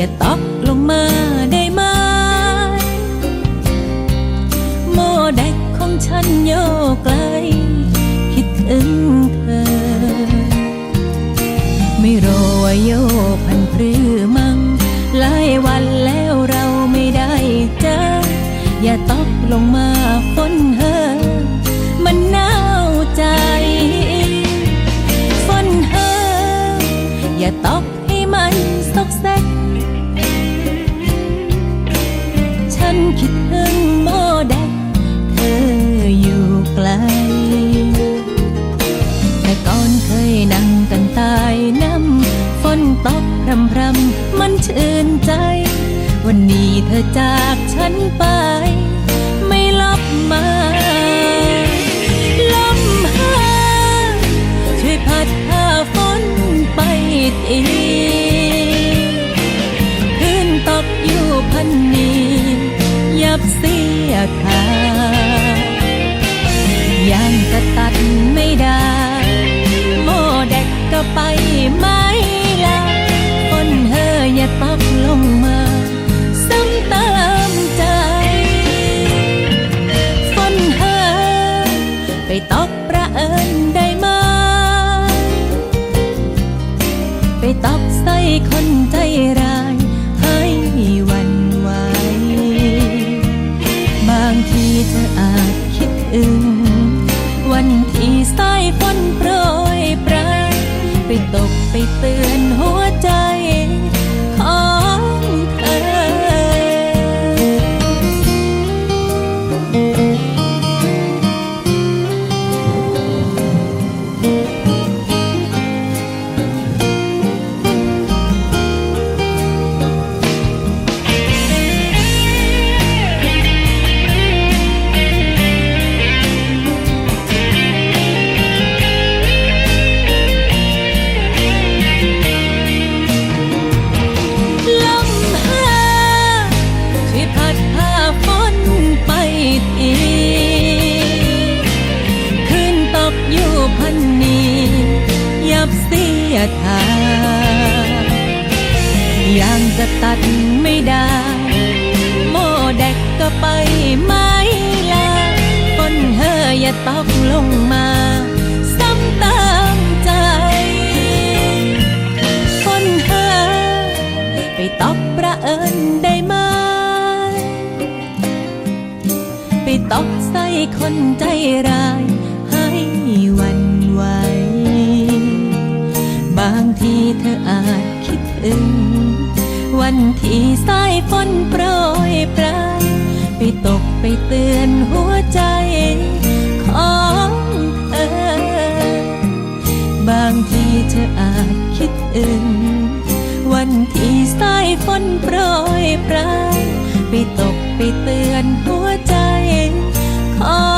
อย่าตกลงมาได้ไหมโมเด็กของฉันโยกไกล คิดถึงเธอ คิดถึงโมเด็กเธออยู่ไกล แต่ก่อนเคยนั่งกันตายน้ำฝนตกพรำพรำมันชื่นใจ วันนี้เธอจากฉันไป ไม่ลับมาลมหาช่วยพัดพาฝนไปที เสียขาดยังจะตัดไม่ได้ โมเด็กก็ไปไม่ละคนเฮออย่าตกลงมาซ้ำเติมใจฝนเฮอไปตกประเอิญได้ไหมไปตอกใส่คนใจร้า ตก ทางยังจะตัดไม่ได้ โมเด็กก็ไปไม่ลาฝนเฮออย่าตกลงมาซ้ำเติมใจคนหาไปตอกประเอิญได้ไหมไปตอกใส่คนใจร้ายางทีเธออาจคิดถึง วันที่สายฝนโปรยปรายไปตกไปเตือนหัวใจของเธอ บางทีเธออาจคิดถึง วันที่สายฝนโปรยปรายไปตกไปเตือนหัวใจของ